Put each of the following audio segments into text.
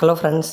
Hello friends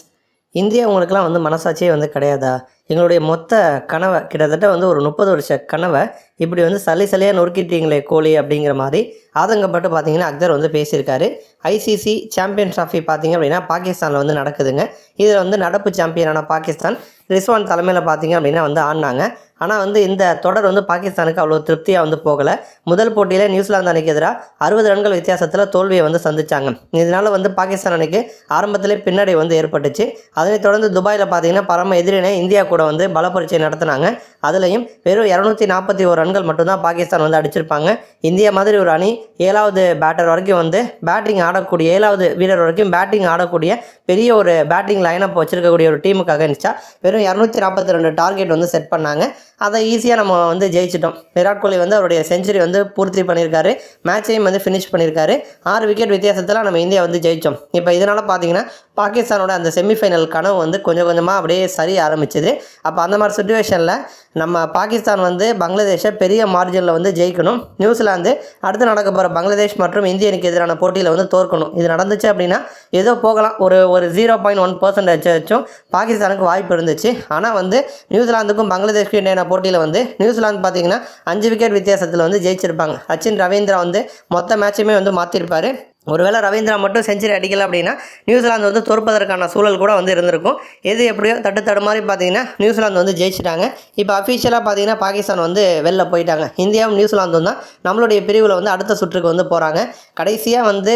India உங்களுக்குலாம் வந்து மனசாட்சியே வந்து கிடையாதா? எங்களுடைய மொத்த கனவை கிட்டத்தட்ட வந்து ஒரு முப்பது வருஷ கனவை இப்படி வந்து சளி சளியாக நொறுக்கிட்டீங்களே கோலி அப்படிங்கிற மாதிரி ஆதங்கப்பட்டு பார்த்தீங்கன்னா அக்தர் வந்து பேசியிருக்காரு. ஐசிசி சாம்பியன் ட்ராஃபி பார்த்தீங்க அப்படின்னா பாகிஸ்தானில் வந்து நடக்குதுங்க. இதில் வந்து நடப்பு சாம்பியனான பாகிஸ்தான் ரிஸ்வான் தலைமையில் பார்த்தீங்க அப்படின்னா வந்து ஆடினாங்க. ஆனால் வந்து இந்த தொடர் வந்து பாகிஸ்தானுக்கு அவ்வளோ திருப்தியாக வந்து போகலை. முதல் போட்டியில் நியூசிலாந்து அணிக்கு எதிராக அறுபது ரன்கள் வித்தியாசத்தில் தோல்வியை வந்து சந்தித்தாங்க இதனால் வந்து பாகிஸ்தான் அணிக்கு ஆரம்பத்திலே பின்னடை வந்து ஏற்பட்டுச்சு. அதனைத் தொடர்ந்து துபாயில் பார்த்தீங்கன்னா பரம எதிரினை இந்தியா கூட வந்து பலப்பரீட்சை நடத்தினாங்க. அதுலேயும் வெறும் இரநூத்தி நாற்பத்தி ஒரு ரன்கள் மட்டும்தான் பாகிஸ்தான் வந்து அடிச்சிருப்பாங்க. இந்தியா மாதிரி ஒரு அணி ஏழாவது பேட்டர் வரைக்கும் வந்து பேட்டிங் ஆடக்கூடிய ஏழாவது வீரர் வரைக்கும் பேட்டிங் ஆடக்கூடிய பெரிய ஒரு பேட்டிங் லைனப் வச்சிருக்கக்கூடிய ஒரு டீமுக்காக இருந்துச்சா? வெறும் இரநூத்தி நாற்பத்தி ரெண்டு டார்கெட் வந்து செட் பண்ணாங்க. அதை ஈஸியாக நம்ம வந்து ஜெயிச்சிட்டோம். விராட் கோலி வந்து அவருடைய செஞ்சுரி வந்து பூர்த்தி பண்ணியிருக்காரு. மேட்சையும் வந்து ஃபினிஷ் பண்ணியிருக்காரு. ஆறு விக்கெட் வித்தியாசத்தில் நம்ம இந்தியா வந்து ஜெயித்தோம் இப்போ இதனால் பார்த்தீங்கன்னா பாகிஸ்தானோட அந்த செமிஃபைனல் கனவு வந்து கொஞ்சம் கொஞ்சமாக அப்படியே சரிய ஆரம்பிச்சது. அப்போ அந்த மாதிரி சுச்சுவேஷனில் நம்ம பாகிஸ்தான் வந்து பங்களாதேஷை பெரிய மார்ஜினில் வந்து ஜெயிக்கணும். நியூசிலாந்து அடுத்து நடக்க போகிற பங்களாதேஷ் மற்றும் இந்தியனுக்கு எதிரான போட்டியில் வந்து தோற்கணும். இது நடந்துச்சு அப்படின்னா ஏதோ போகலாம். ஒரு ஒரு ஜீரோ பாயிண்ட் ஒன் பர்சன்டேஜ் வச்சும் பாகிஸ்தானுக்கு வாய்ப்பு இருந்துச்சு. ஆனால் வந்து நியூசிலாந்துக்கும் பங்களாதேஷ்க்கும் இடையான போட்டியில் வந்து நியூசிலாந்து பார்த்தீங்கன்னா அஞ்சு விக்கெட் வித்தியாசத்தில் வந்து ஜெயிச்சிருப்பாங்க. சச்சின் ரவீந்திரா வந்து மொத்த மேட்சுமே வந்து மாற்றிருப்பார் ஒருவேளை ரவீந்திரா மட்டும் செஞ்சுரி அடிக்கல அப்படின்னா நியூசிலாந்து வந்து தோற்பதற்கான சூழல் கூட வந்து இருந்திருக்கும். எது எப்படியோ தட்டு தடு மாதிரி பார்த்தீங்கன்னா நியூசிலாந்து வந்து ஜெயிச்சிட்டாங்க. இப்போ அஃபிஷியலாக பார்த்தீங்கன்னா பாகிஸ்தான் வந்து வெளில போயிட்டாங்க. இந்தியாவும் நியூசிலாந்தும் தான் நம்மளுடைய பிரிவில் வந்து அடுத்த சுற்றுக்கு வந்து போகிறாங்க கடைசியாக வந்து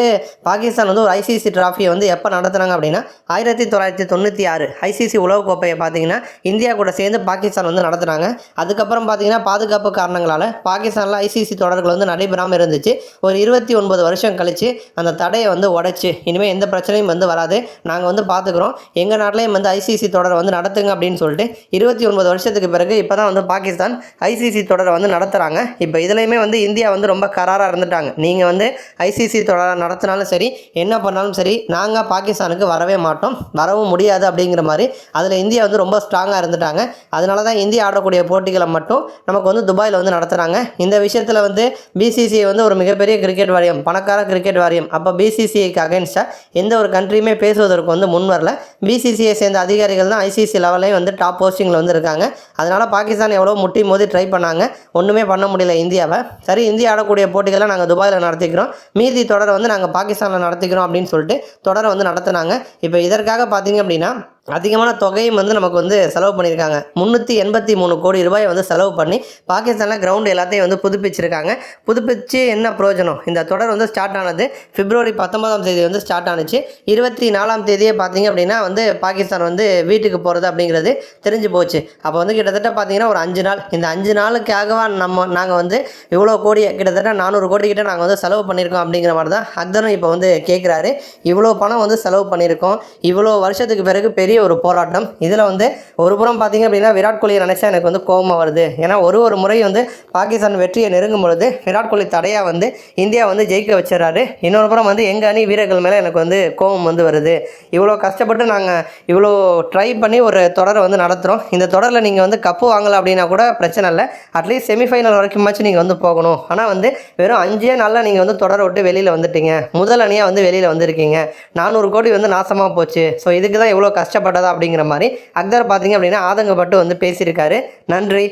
பாகிஸ்தான் வந்து ஒரு ஐசிசி ட்ராஃபியை வந்து எப்போ நடத்துகிறாங்க அப்படின்னா ஆயிரத்தி தொள்ளாயிரத்தி தொண்ணூற்றி ஆறு ஐசிசி உலகக்கோப்பையை பார்த்தீங்கன்னா இந்தியா கூட சேர்ந்து பாகிஸ்தான் வந்து நடத்துனாங்க. அதுக்கப்புறம் பார்த்தீங்கன்னா பாதுகாப்பு காரணங்களால் பாகிஸ்தானில் ஐசிசி தொடர்கள் வந்து நடைபெறாமல் இருந்துச்சு. ஒரு இருபத்தி ஒன்பது வருஷம் கழித்து அந்த தடையை வந்து உடைச்சி இனிமேல் எந்த பிரச்சனையும் வந்து வராது. நாங்கள் வந்து பார்த்துக்குறோம் எங்கள் நாட்டிலையும் வந்து ஐசிசி தொடரை வந்து நடத்துங்க அப்படின்னு சொல்லிட்டு இருபத்தி ஒன்பது வருஷத்துக்கு பிறகு இப்போ தான் வந்து பாகிஸ்தான் ஐசிசி தொடரை வந்து நடத்துகிறாங்க இப்போ இதுலேயுமே வந்து இந்தியா வந்து ரொம்ப கராராக இருந்துட்டாங்க. நீங்கள் வந்து ஐசிசி தொடரை நடத்தினாலும் சரி என்ன பண்ணாலும் சரி நாங்கள் பாகிஸ்தானுக்கு வரவே மாட்டோம். வரவும் முடியாது அப்படிங்கிற மாதிரி அதில் இந்தியா வந்து ரொம்ப ஸ்ட்ராங்காக இருந்துட்டாங்க. அதனால தான் இந்தியா ஆடக்கூடிய போட்டிகளை மட்டும் நமக்கு வந்து துபாயில் வந்து நடத்துகிறாங்க இந்த விஷயத்தில் வந்து பிசிசிஐ வந்து ஒரு மிகப்பெரிய கிரிக்கெட் வாரியம் பணக்கார கிரிக்கெட் வாரியம். அப்போ பிசிசிஐக்கு அகேன்ஸ்டாக எந்த ஒரு கண்ட்ரியுமே பேசுவதற்கு வந்து முன் வரல. பிசிசிஐ சேர்ந்த அதிகாரிகள் தான் ஐசிசி லெவலையும் வந்து டாப் போஸ்டிங்கில் வந்து இருக்காங்க. அதனால் பாகிஸ்தான் எவ்வளோ முட்டி மோதி ட்ரை பண்ணாங்க. ஒன்றுமே பண்ண முடியல இந்தியாவை. சரி இந்தியா ஆடக்கூடிய போட்டிகளை நாங்கள் துபாயில் நடத்திக்கிறோம். மீதி தொடரை வந்து நாங்கள் பாகிஸ்தானில் நடத்திக்கிறோம் அப்படின்னு சொல்லிட்டு தொடரை வந்து நடத்துனாங்க. இப்போ இதற்காக பார்த்தீங்க அப்படின்னா அதிகமான தொகையும் வந்து நமக்கு வந்து செலவு பண்ணியிருக்காங்க. முந்நூற்றி எண்பத்தி மூணு கோடி ரூபாய் வந்து செலவு பண்ணி பாகிஸ்தானில் கிரவுண்ட் எல்லாத்தையும் வந்து புதுப்பிச்சிருக்காங்க. புதுப்பிச்சு என்ன பிரயோஜனம்? இந்த தொடர் வந்து ஸ்டார்ட் ஆனது பிப்ரவரி பத்தொன்பதாம் தேதி வந்து ஸ்டார்ட் ஆனிச்சு. இருபத்தி நாலாம் தேதியே பார்த்தீங்க அப்படின்னா வந்து பாகிஸ்தான் வந்து வீட்டுக்கு போகிறது அப்படிங்கிறது தெரிஞ்சு போச்சு. அப்போ வந்து கிட்டத்தட்ட பார்த்தீங்கன்னா ஒரு அஞ்சு நாள். இந்த அஞ்சு நாளுக்காகவா நம்ம நாங்கள் வந்து இவ்வளோ கோடி கிட்டத்தட்ட நானூறு கோடி கிட்ட நாங்கள் வந்து செலவு பண்ணியிருக்கோம் அப்படிங்கிற மாதிரி தான் அக்தரும் இப்போ வந்து கேட்குறாரு இவ்வளோ பணம் வந்து செலவு பண்ணியிருக்கோம். இவ்வளோ வருஷத்துக்கு பிறகு பெரிய ஒரு போராட்டம். இதில் வந்து ஒரு புறம் பார்த்தீங்க அப்படின்னா விராட் கோலியை நினச்சா எனக்கு வந்து கோபமாக வருது. ஏன்னா ஒரு ஒரு முறை வந்து பாகிஸ்தான் வெற்றியை நெருங்கும் பொழுது விராட் கோலி தடையாக வந்து இந்தியா வந்து ஜெயிக்க வச்சிடறாரு. இன்னொரு புறம் வந்து எங்கள் அணி வீரர்கள் மேலே எனக்கு வந்து கோபம் வந்து வருது. இவ்வளோ கஷ்டப்பட்டு நாங்கள் இவ்வளோ ட்ரை பண்ணி ஒரு தொடரை வந்து நடத்துகிறோம் இந்த தொடரில் நீங்கள் வந்து கப்பு வாங்கலை அப்படின்னா கூட பிரச்சனை இல்லை. அட்லீஸ்ட் செமிஃபைனல் வரைக்குமாச்சும் நீங்கள் வந்து போகணும். ஆனால் வந்து வெறும் அஞ்சே நாளில் நீங்கள் வந்து தொடரை விட்டு வெளியில் வந்துட்டீங்க. முதல் அணியாக வந்து வெளியில் வந்திருக்கீங்க. நானூறு கோடி வந்து நாசமாக போச்சு. ஸோ இதுக்கு தான் இவ்வளோ கஷ்டம் கஷ்டப்பட்டதா அப்படிங்கிற மாதிரி. அக்தர் பார்த்தீங்க அப்படின்னா ஆதங்கப்பட்டு வந்து பேசியிருக்காரு. நன்றி.